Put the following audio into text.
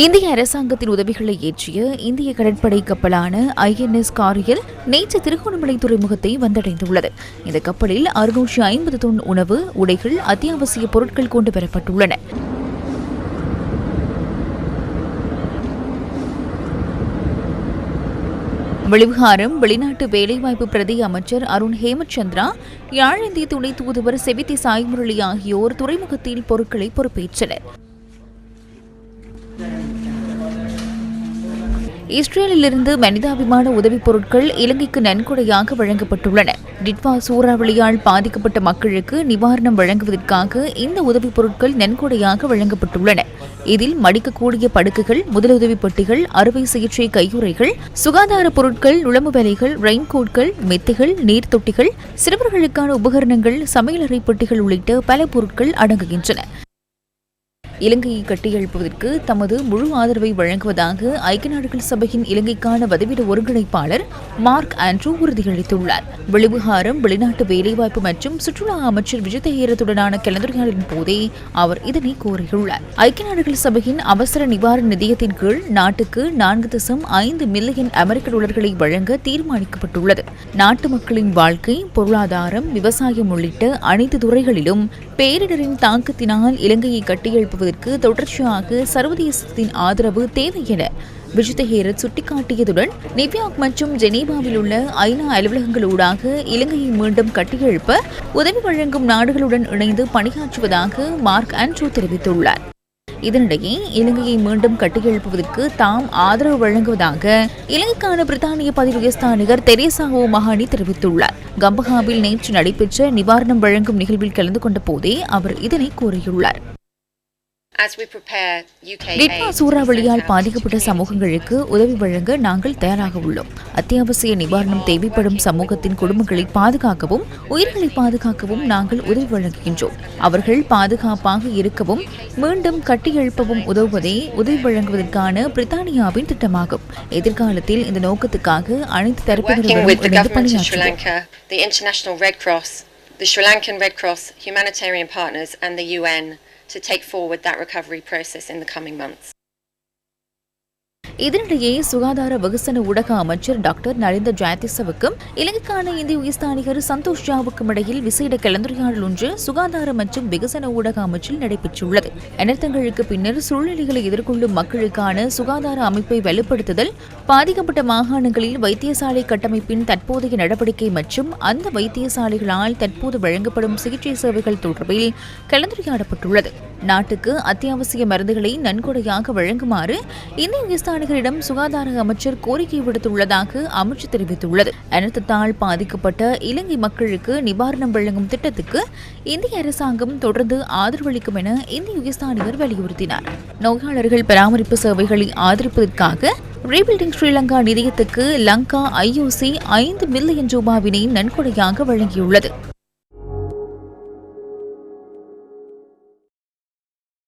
இந்திய அரசாங்கத்தின் உதவிகளை ஏற்றிய இந்திய கடற்படை கப்பலான ஐஎன்எஸ் காரியல் நேற்று திருகோணமலை துறைமுகத்தை வந்தடைந்துள்ளது. இந்த கப்பலில் அறுநூற்றி ஐம்பது தொன் உணவு உடைகள் அத்தியாவசிய பொருட்கள் கொண்டு வரப்பட்டுள்ளன. வெளிவிகாரம் வெளிநாட்டு வேலைவாய்ப்பு பிரதி அமைச்சர் அருண் ஹேமச்சந்திரா யாழிந்திய துணை தூதுவர் செவித்தி சாய்முரளி ஆகியோர் துறைமுகத்தில் பொருட்களை பொறுப்பேற்றனர். இஸ்ரேலிலிருந்து மனிதாபிமான உதவிப் பொருட்கள் இலங்கைக்கு நன்கொடையாக வழங்கப்பட்டுள்ளன. டிட்வா சூறாவளியால் பாதிக்கப்பட்ட மக்களுக்கு நிவாரணம் வழங்குவதற்காக இந்த உதவிப் பொருட்கள் நன்கொடையாக வழங்கப்பட்டுள்ளன. இதில் மடிக்கக்கூடிய படுக்கைகள் முதலுதவி பெட்டிகள் அறுவை சிகிச்சை கையுறைகள் சுகாதார பொருட்கள் நுழம்பு வேலைகள் ரெயின்கோட்கள் மெத்தைகள் நீர் தொட்டிகள் சிறுவர்களுக்கான உபகரணங்கள் சமையலறை பெட்டிகள் உள்ளிட்ட பல பொருட்கள் அடங்குகின்றன. இலங்கையை கட்டியெழுப்புவதற்கு தமது முழு ஆதரவை வழங்குவதாக ஐக்கிய நாடுகள் சபையின் இலங்கைக்கான வதவிட ஒருங்கிணைப்பாளர் மார்க் ஆண்ட்ரூ உறுதியளித்துள்ளார். வெளிவிகாரம் வெளிநாட்டு வேலைவாய்ப்பு மற்றும் சுற்றுலா அமைச்சர் விஜய் தேரத்துடனான கலந்துரையாடலின் போதே அவர் இதனை கூறியுள்ளார். ஐக்கிய நாடுகள் சபையின் அவசர நிவாரண நிதியத்தின் கீழ் நாட்டுக்கு நான்கு தசம் ஐந்து மில்லியன் அமெரிக்க டாலர்களை வழங்க தீர்மானிக்கப்பட்டுள்ளது. நாட்டு மக்களின் வாழ்க்கை பொருளாதாரம் விவசாயம் உள்ளிட்ட அனைத்து துறைகளிலும் பேரிடரின் தாக்கத்தினால் இலங்கையை கட்டியெழுப்புவதற்கு தொடர்ச்சியாக சர்வதேசத்தின் ஆதரவு தேவை என விஜித ஹேரத் சுட்டிக்காட்டியதுடன் நியூயார்க் மற்றும் ஜெனீவாவில் உள்ள ஐநா அலுவலகங்களூடாக இலங்கையை மீண்டும் கட்டியெழுப்ப உதவி வழங்கும் நாடுகளுடன் இணைந்து பணியாற்றுவதாக மார்க் ஆண்ட்ரூ தெரிவித்துள்ளார். இதனிடையே இலங்கையை மீண்டும் கட்டியெழுப்புவதற்கு தாம் ஆதரவு வழங்குவதாக இலங்கைக்கான பிரித்தானிய பதிவு உயர்ஸ்தானிகர் தெரேசா ஓ மஹானி தெரிவித்துள்ளார். கம்பஹாவில் நேற்று நடைபெற்ற நிவாரணம் வழங்கும் நிகழ்வில் கலந்து கொண்ட போதே அவர் இதனை கூறியுள்ளார். As we prepare UK Ditwah aid சூறாவளியால் பாதிக்கப்பட்ட சமூகங்களுக்கு உதவி வழங்க நாங்கள் தயாராக உள்ளோம். அத்தியாவசிய நிவாரணம் தேவைப்படும் சமூகத்தின் குடும்பங்களை பாதுகாக்கவும் உயிர்களை பாதுகாக்கவும் நாங்கள் உதவி வழங்குகின்றோம். அவர்கள் பாதுகாப்பாக இருக்கவும் மீண்டும் கட்டியெழுப்பவும் உதவுவதே உதவி வழங்குவதற்கான பிரித்தானியாவின் திட்டமாகும். எதிர்காலத்தில் இந்த நோக்கத்துக்காக அனைத்து the Sri Red Cross, the Sri Lankan Red Cross, humanitarian partners, and the UN to take forward that recovery process in the coming months. இதனிடையே சுகாதார வகுசன ஊடக அமைச்சர் டாக்டர் நரேந்திர ஜெயதிசவுக்கும் இலங்கைக்கான இந்திய உயர்ஸ்தானிகர் சந்தோஷ் ஜாவுக்கும் இடையில் விசேட கலந்துரையாடல் ஒன்று சுகாதார மற்றும் வெகுசன ஊடக அமைச்சில் நடைபெற்றுள்ளது. அனர்த்தங்களுக்கு பின்னர் சூழ்நிலைகளை எதிர்கொள்ளும் மக்களுக்கான சுகாதார அமைப்பை வலுப்படுத்துதல் பாதிக்கப்பட்ட மாகாணங்களில் வைத்தியசாலை கட்டமைப்பின் தற்போதைய நடவடிக்கை மற்றும் அந்த வைத்தியசாலைகளால் தற்போது வழங்கப்படும் சிகிச்சை சேவைகள் தொடர்பில் கலந்துரையாடப்பட்டுள்ளது. நாட்டுக்கு அத்தியாவசிய மருந்துகளை நன்கொடையாக வழங்குமாறு இந்திய உயர்ஸ்தானிகரிடம் சுகாதார அமைச்சர் கோரிக்கை விடுத்துள்ளதாக அமைச்சு தெரிவித்துள்ளது. அனர்த்தத்தால் பாதிக்கப்பட்ட இலங்கை மக்களுக்கு நிவாரணம் வழங்கும் திட்டத்துக்கு இந்திய அரசாங்கம் தொடர்ந்து ஆதரவளிக்கும் என இந்திய உயர்ஸ்தானிகர் வலியுறுத்தினார். நோயாளர்கள் பராமரிப்பு சேவைகளை ஆதரிப்பதற்காக ரீபில்டிங் ஸ்ரீலங்கா நிதியத்துக்கு லங்கா ஐஓசி ஐந்து மில்லியன் ரூபாவினை நன்கொடையாக வழங்கியுள்ளது.